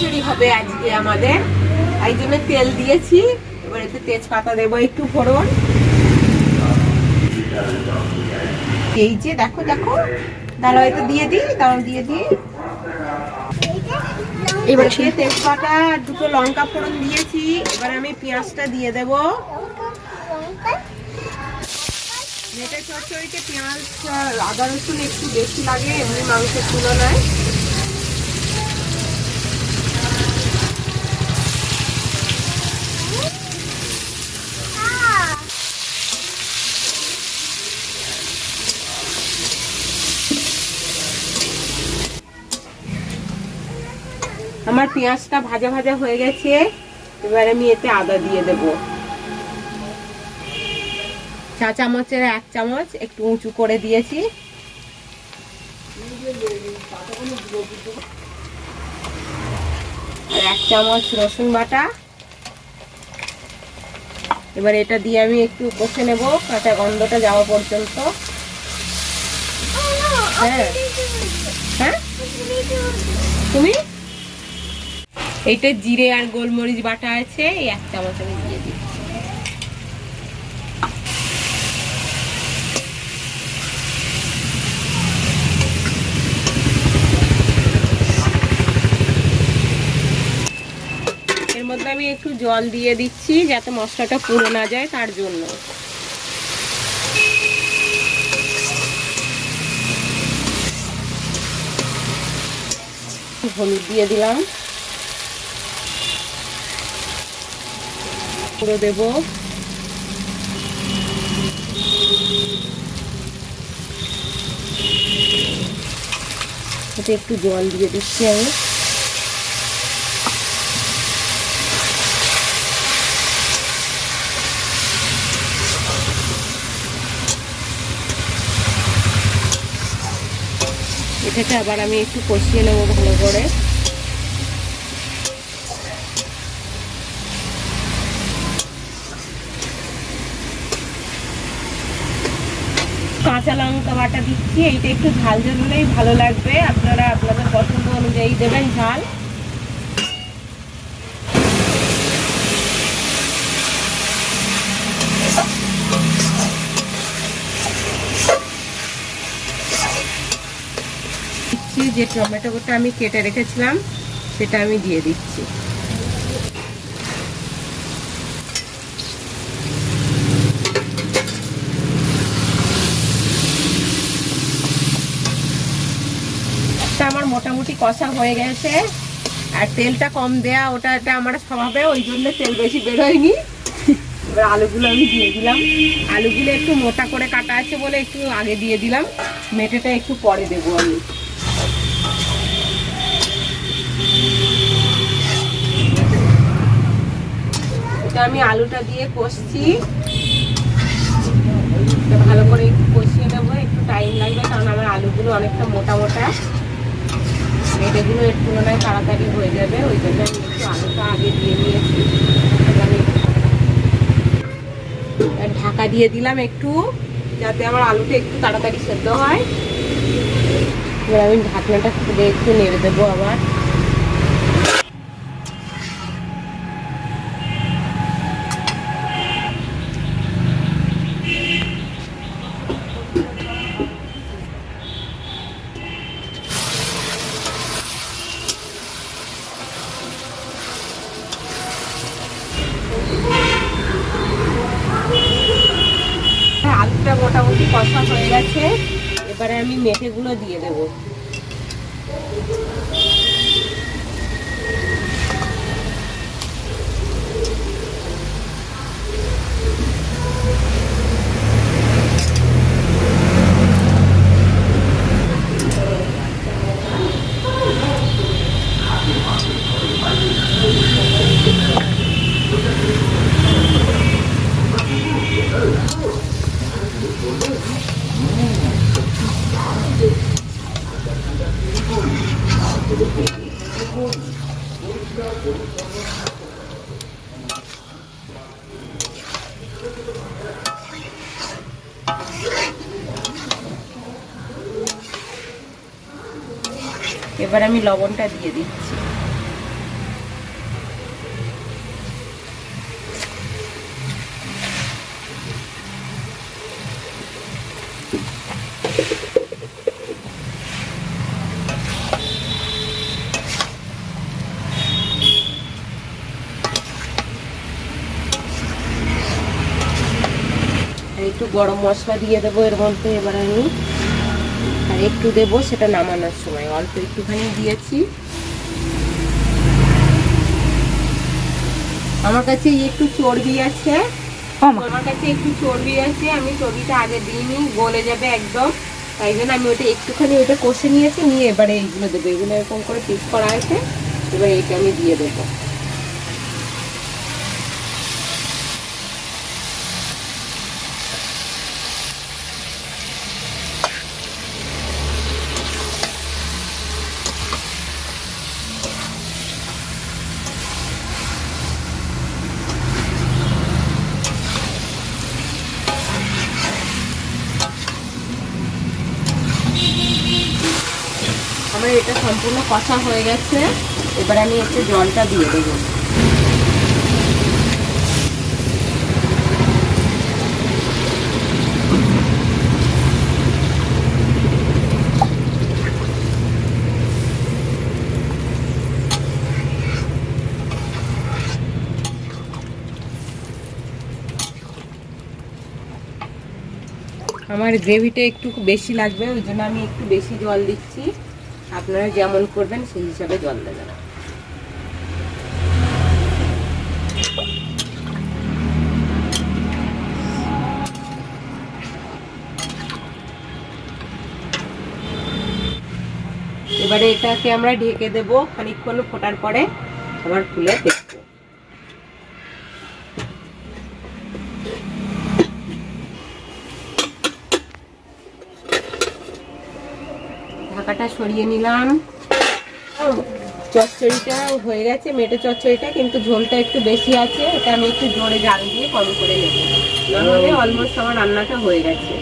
খিচুড়ি হবে আজকে আমাদের। এই জন্য তেল দিয়েছি। এবার এতে তেজপাতা দেবো একটু ফোড়ন। এই যে দেখো দেখো। দাঁড়াও এটা দিয়ে দিই দাঁড়াও দিয়ে দিই। এবার সে তেজপাতা দুটো লঙ্কা ফোড়ন দিয়েছি। এবার আমি পেঁয়াজটা দিয়ে দেবো। মেটে চচ্চড়িতে পেঁয়াজ আদা রসুন একটু বেশি লাগে এমনি মাংসের তুলনায়। আমার পেঁয়াজটা ভাজা ভাজা হয়ে গেছে। এবার আমি এতে আদা দিয়ে দেব। চা চামচের এক চামচ একটু উঁচু করে দিয়েছি। আর এক চামচ রসুন বাটা। এবার এটা দিয়ে আমি একটু কষে নেব, কাঁচা গন্ধটা যাওয়া পর্যন্ত। হ্যাঁ। হ্যাঁ? তুমি? এইটা জিরে আর গোলমরিচ বাটা আছে, এই এক চামচ আমি দিয়ে দিচ্ছি। এর মধ্যে আমি একটু জল দিয়ে দিচ্ছি যাতে মশলাটা পুড়ে না যায় তার জন্য। হলুদ দিয়ে দিলাম। পুরো দেব। এতে একটু জল দিয়ে দিচ্ছি আমি। এটাকে আবার আমি একটু কষিয়ে নেব ভালো করে। কাঁচা লঙ্কা বাটা দিচ্ছি, এইটা একটু ঝাল ঝাল হলেই ভালো লাগবে। আপনারা আপনাদের পছন্দ অনুযায়ী দেবেন ঝাল। যে টমেটোটা আমি কেটে রেখেছিলাম, সেটা আমি দিয়ে দিচ্ছি। কষা হয়ে গেছে। আর তেলটা কম দেয়া ওটা এটা আমার স্বভাবে, ওই জন্য তেল বেশি বেরোয়নি। এবার আলুগুলো আমি দিয়ে দিলাম। আলুগুলো একটু মোটা করে কাটা আছে বলে একটু আগে দিয়ে দিলাম। মেটেটা একটু পরে দেবো আমি। আমি আলুটা দিয়ে কষছি। ভালো করে একটু কষিয়ে নেব, একটু টাইম লাগবে, কারণ আমার আলুগুলো অনেকটা মোটা মোটা। মেটেগুলো এর তুলনায় তাড়াতাড়ি হয়ে যাবে, ওই জন্য আমি একটু আলুটা আগে দিয়ে নিয়েছি। ঢাকা দিয়ে দিলাম একটু, যাতে আমার আলুটা একটু তাড়াতাড়ি সেদ্ধ হয়। এবার আমি ঢাকনাটা খুলে একটু নেড়ে দেবো আবার। এবারে আমি মেথেগুলো দিয়ে দেব। এবার আমি লবণটা দিয়ে দিচ্ছি। একটু গরম মশলা দিয়ে দেবো এর মধ্যে এবার আমি আর একটু দেবো সেটা নামানোর সময়। অল্প একটুখানি দিয়েছি। আমার কাছে একটু চর্বি আছে। আমার কাছে একটু চর্বি আছে আমি চর্বিটা আগে দিইনি গলে যাবে একদম। তাই জন্য আমি ওটা একটুখানি ওটা কষে নিয়েছি নিয়ে এবারে এইগুলো দেবো। এগুলো এরকম করে পিস করা আছে এবার এটা আমি দিয়ে দেবো। আমার এটা সম্পূর্ণ কষা হয়ে গেছে। এবার আমি একটু জলটা দিয়ে দেবো। আমার গ্রেভিটা একটু বেশি লাগবে, ওই জন্য আমি একটু বেশি জল দিচ্ছি। আপনারা যেমন করবেন, সেই হিসাবে জল দেবেন। এবারে এটাকে আমরা ঢেকে দেবো। খানিকক্ষণ ফোটার পরে আবার খুলে ঢাকাটা সরিয়ে নিলাম। চচ্চড়িটা হয়ে গেছে মেটে চচ্চড়িটা কিন্তু ঝোলটা একটু বেশি আছে এটা আমি একটু জোরে জাল দিয়ে কম করে নেব। নাহলে অলমোস্ট আমার রান্নাটা হয়ে গেছে।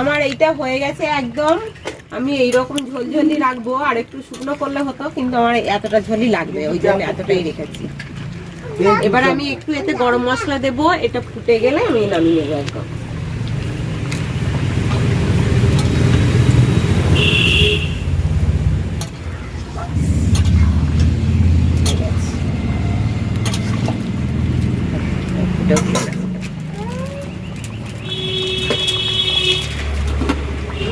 আমার এইটা হয়ে গেছে একদম। আমি এইরকম ঝোলঝলি রাখব আর একটু শুকনো করলে হতো কিন্তু আমার এতটা ঝোলই লাগবে ওই জন্য এতটাই রেখেছি। এবার আমি একটু এতে গরম মশলা দেবো এটা ফুটে গেলে আমি নামিয়ে নেব একদম।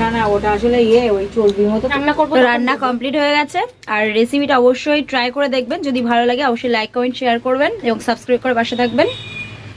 না না ওটা আসলে ইয়ে ওই চর্বির মতো রান্না করব রান্না কমপ্লিট হয়ে গেছে। আর রেসিপিটা অবশ্যই ট্রাই করে দেখবেন। যদি ভালো লাগে অবশ্যই লাইক কমেন্ট শেয়ার করবেন এবং সাবস্ক্রাইব করে পাশে থাকবেন।